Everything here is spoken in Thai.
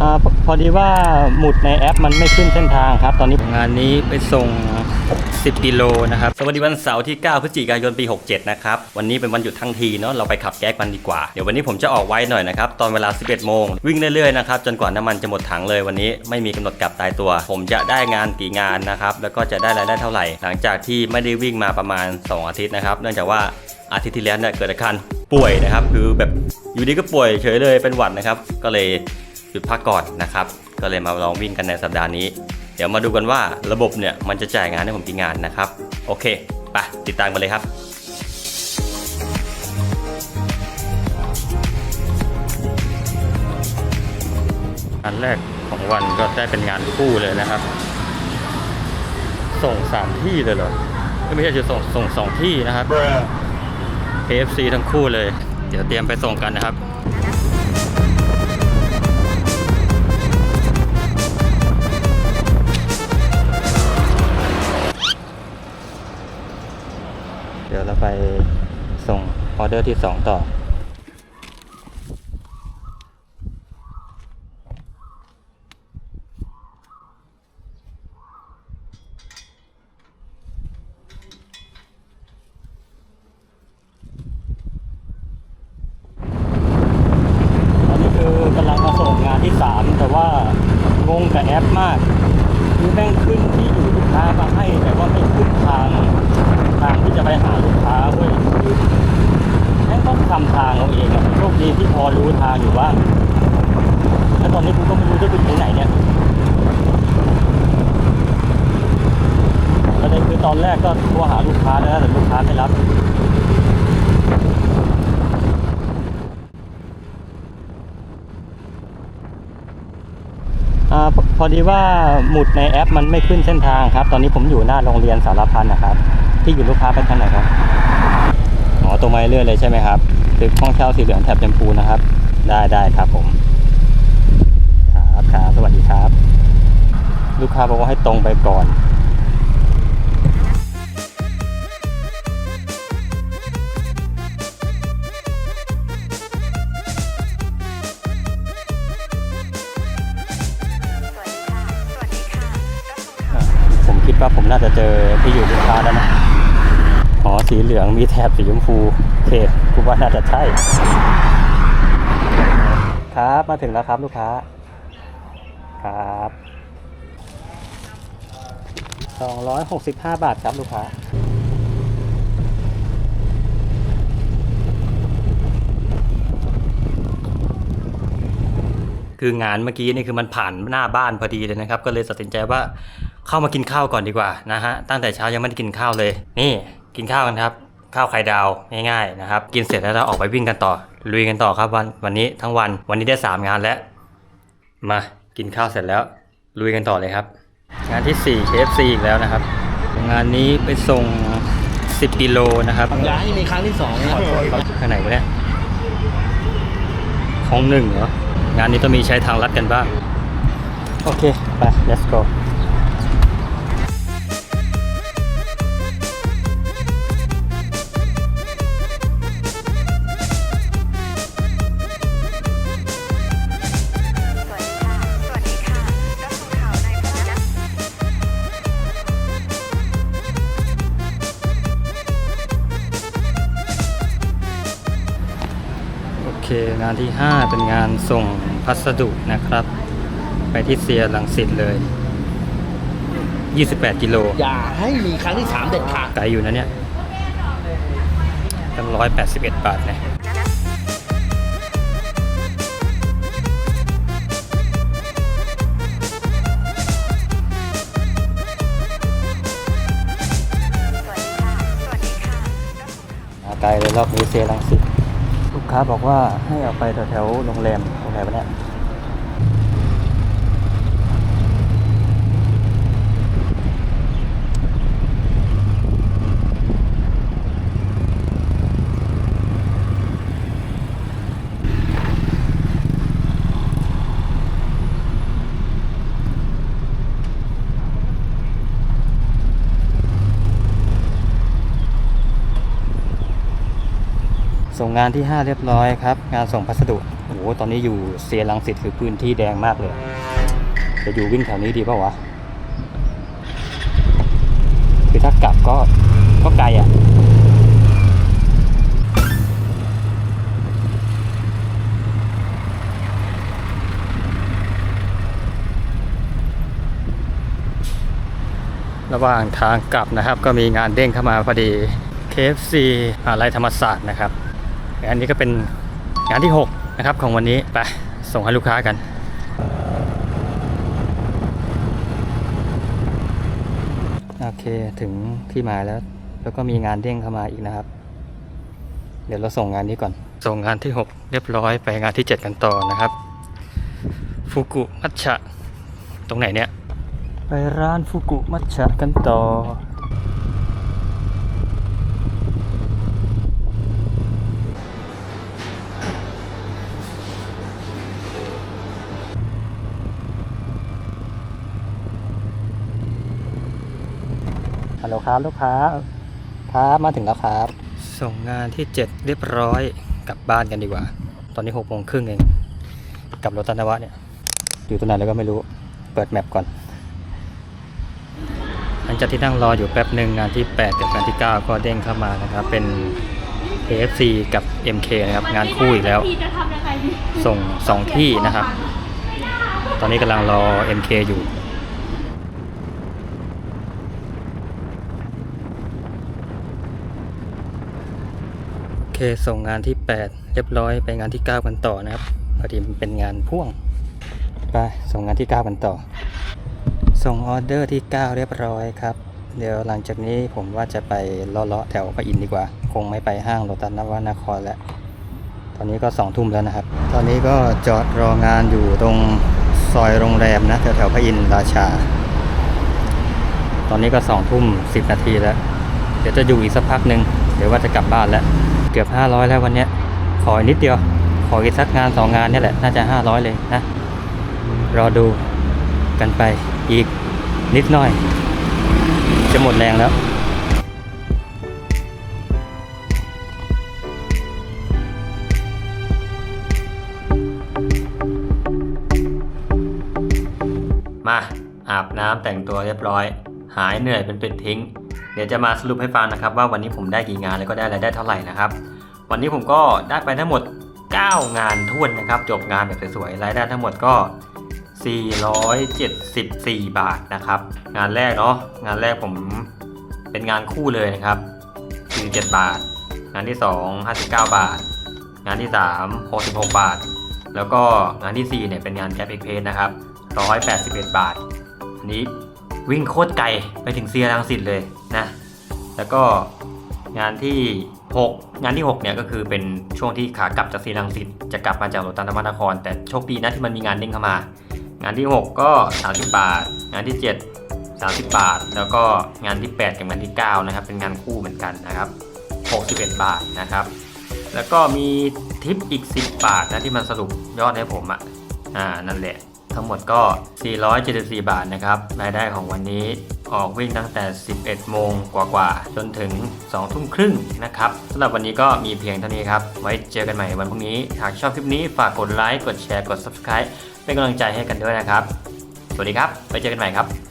อพพอดีว่าหมุดในแอปมันไม่ขึ้นเส้นทางครับ ตอนนี้งานนี้ไปส่ง 10กิโลนะครับ สวัสดีวันเสาร์ที่ 9 พฤศจิกายนปี 67 นะครับ วันนี้เป็นวันหยุดทั้งทีเนาะเราไปขับแก๊กกันดีกว่า เดี๋ยววันนี้ผมจะออกไว้หน่อยนะครับ ตอนเวลา 11 โมง วิ่งเรื่อยๆนะครับ จนกว่าน้ำมันจะหมดถังเลยวันนี้ไม่มีกำหนดกลับตายตัว ผมจะได้งานกี่งานนะครับ แล้วก็จะได้รายได้เท่าไหร่ หลังจากที่ไม่ได้วิ่งมาประมาณ 2 อาทิตย์นะครับ เนื่องจากว่าอาทิตย์ที่แล้วเนี่ยเกิดอาการป่วยนะครับ คือแบบอยู่ดีก็ป่วยเฉยเลยเป็นหวัดนะครับ ก็เลย หยุดพักก่อนนะครับ ก็เลยมาลองวิ่งกันในสัปดาห์นี้ เดี๋ยวมาดูกันว่าระบบเนี่ยมันจะจ่ายงานให้ผมกี่งานนะครับ โอเคไปติดตามกันเลยครับอันแรกของวันก็ได้เป็นงานคู่เลยนะครับ ส่งสามที่เลยเหรอไม่ใช่จะส่งส่งสองที่นะครับ KFC ทั้งคู่เลย เดี๋ยวเตรียมไปส่งกันนะครับ เดี๋ยวเราไปส่งออเดอร์ที่ 2 ต่อ อันนี้คือกำลังมาส่งงานที่ 3 แต่ว่างงกับแอปมาก คือแม่งขึ้นที่อยู่ลูกค้ามาให้ แต่ว่าไม่ขึ้นทางทางที่จะไปหาลูกค้าเว้ยคือแม่งต้องทำทางเอาเองอะโชคดีที่พอรู้ทางอยู่ว่างแล้วตอนนี้กูก็ไม่รู้จะไปถึงไหนเนี่ยประเด็นคือตอนแรกก็โทรหาลูกค้าแล้วแต่ลูกค้าไม่รับอ่าพอดีว่าหมุดในแอปมันไม่ขึ้นเส้นทางครับ ตอนนี้ผมอยู่หน้าโรงเรียนสารพันนะครับ ที่อยู่ลูกค้าไปทางไหนครับ อ๋อ ตรงมาเรื่อยเลยใช่ไหมครับ ตึกห้องเช่าสีเหลืองแถบชมพูนะครับ ได้ได้ครับผม ครับครับสวัสดีครับ ลูกค้าบอกว่าให้ตรงไปก่อนผมคิดว่าผมน่าจะเจอที่อยู่ลูกค้าแล้วนะ อ๋อ สีเหลืองมีแถบสีชมพู เคคุณว่าน่าจะใช่ ครับมาถึงแล้วครับลูกค้า ครับสองร้อยหกสิบห้าบาทครับลูกค้าคืองานเมื่อกี้นี่คือมันผ่านหน้าบ้านพอดีเลยนะครับ ก็เลยตัดสินใจว่าเข้ามากินข้าวก่อนดีกว่านะฮะตั้งแต่เช้ายังไม่ได้กินข้าวเลย นี่กินข้าวกันครับ ข้าวไข่ดาวง่ายๆนะครับกินเสร็จแล้วเราออกไปวิ่งกันต่อลุยกันต่อครับวันวันนี้ทั้งวันวันนี้ได้สามงานแล้ว มากินข้าวเสร็จแล้วลุยกันต่อเลยครับ งานที่ 4 KFC อีกแล้วนะครับ งานนี้ไปส่ง 10กิโลนะครับย้ายมีครั้งที่สองนะข้างไหนวะเนี่ยของหนึ่งเหรองานนี้ต้องมีใช้ทางลัดกันบ้างโอเคไป let's go งานที่ 5 เป็นงานส่งพัสดุนะครับ ไปที่เซียรังสิตเลย 28 กิโลอย่าให้มีครั้งที่สามเด็ดขาดไกลอยู่นะเนี่ยตั้ง181 บาทนะมาไกลเลยรอบนี้เซียรังสิตลูก ค้าบอกว่าให้เอาไปแถวๆโรงแรมโรงแรมวะเนี่ย ส่งงานที่ 5 เรียบร้อยครับ งานส่งพัสดุโอ้โหตอนนี้อยู่เซียรังสิตคือพื้นที่แดงมากเลย จะอยู่วิ่งแถวนี้ดีป่าวะคือถ้ากลับก็ก็ไกลอะระหว่างทางกลับนะครับ ก็มีงานเด้งเข้ามาพอดี KFC อะไรธรรมศาสตร์นะครับ อันนี้ก็เป็นงานที่ 6 นะครับของวันนี้ ไป ส่งให้ลูกค้ากันโอเคถึงที่หมายแล้ว แล้วก็มีงานเด้งเข้ามาอีกนะครับ เดี๋ยวเราส่งงานนี้ก่อน ส่งงานที่ 6 เรียบร้อยไปงานที่ 7 กันต่อนะครับฟุกุมัชชะ ตรงไหนเนี่ย ไปร้านฟุกุมัชชะกันต่อ ฮัลโหลครับลูกค้าครับมาถึงแล้วครับ ส่งงานที่ 7 เรียบร้อยกลับบ้านกันดีกว่า ตอนนี้6โมงครึ่งเองกลับรถตันวะเนี่ยอยู่ตรงไหนแล้วก็ไม่รู้เปิดแมปก่อนหลังจากที่นั่งรออยู่แป๊บหนึ่งงานที่ 8 กับงานที่ 9 ก็เด้งเข้ามานะครับเป็น AFC กับ MK นะครับงานคู่อีกแล้วจะทำยังไงดีส่ง 2 ที่นะครับ ตอนนี้กำลังรอ MK อยู่ อเคส่งงานที่ 8 เรียบร้อยไปงานที่ 9 กันต่อนะครับพอดีมันเป็นงานพ่วงไปส่งงานที่ 9 กันต่อ ส่งออเดอร์ที่ 9 เรียบร้อยครับ เดี๋ยวหลังจากนี้ผมว่าจะไปเลาะๆแถวพระอินดีกว่า คงไม่ไปห้างโลตัสนวนครแล้ว ตอนนี้ก็สองทุ่มแล้วนะครับ ตอนนี้ก็จอดรองานอยู่ตรงซอยโรงแรมนะแถวแถวพระอินทร์ราชา ตอนนี้ก็สองทุ่มสิบนาทีแล้ว เดี๋ยวจะอยู่อีกสักพักหนึ่งเดี๋ยวว่าจะกลับบ้านแล้ว เกือบห้าร้อยแล้ววันนี้ขออีกนิดเดียว ขออีกสักงานสองงานนี่แหละน่าจะห้าร้อยเลยนะ รอดูกันไปอีกนิดหน่อย จะหมดแรงแล้วมาอาบน้ำแต่งตัวเรียบร้อย หายเหนื่อยเป็นเป็นทิ้ง เดี๋ยวจะมาสรุปให้ฟังนะครับ ว่าวันนี้ผมได้กี่งานแล้วก็ได้รายได้เท่าไหร่นะครับ วันนี้ผมก็ได้ไปทั้งหมด 9 งานทวนนะครับ จบงานแบบสวยๆรายได้ทั้งหมดก็ 474 บาทนะครับ งานแรกเนาะงานแรกผมเป็นงานคู่เลยนะครับ47บาท งานที่ 2 59 บาท งานที่ 3 66 บาท แล้วก็งานที่ 4เนี่ยเป็นงานแคปเอ็กเพสนะครับ181 บาท อันนี้ วิ่งโคตรไกลไปถึงเซียรังสิตเลยนะ แล้วก็งานที่ 6 งานที่6เนี่ยก็คือเป็นช่วงที่ขากลับจากเซียรังสิตจะกลับมาจากโรตันนวนคร แต่โชคดีนะที่มันมีงานเด้งเข้ามา งานที่ 6 ก็ 30 บาท งานที่ 7 30 บาท แล้วก็งานที่ 8 กับงานที่ 9 นะครับ เป็นงานคู่เหมือนกันนะครับ 61 บาทนะครับ แล้วก็มีทิปอีก 10 บาทนะที่มันสรุปยอดให้ผมอะ่ะอ่านั่นแหละ ทั้งหมดก็ 474 บาทนะครับ รายได้ของวันนี้ออกวิ่งตั้งแต่ 11 โมงกว่าๆ จนถึง 2 ทุ่มครึ่งนะครับสำหรับวันนี้ก็มีเพียงเท่านี้ครับ ไว้เจอกันใหม่วันพรุ่งนี้ หากชอบคลิปนี้ฝากกดไลค์ กดแชร์ กด Subscribe เป็นกำลังใจให้กันด้วยนะครับ สวัสดีครับไว้เจอกันใหม่ครับ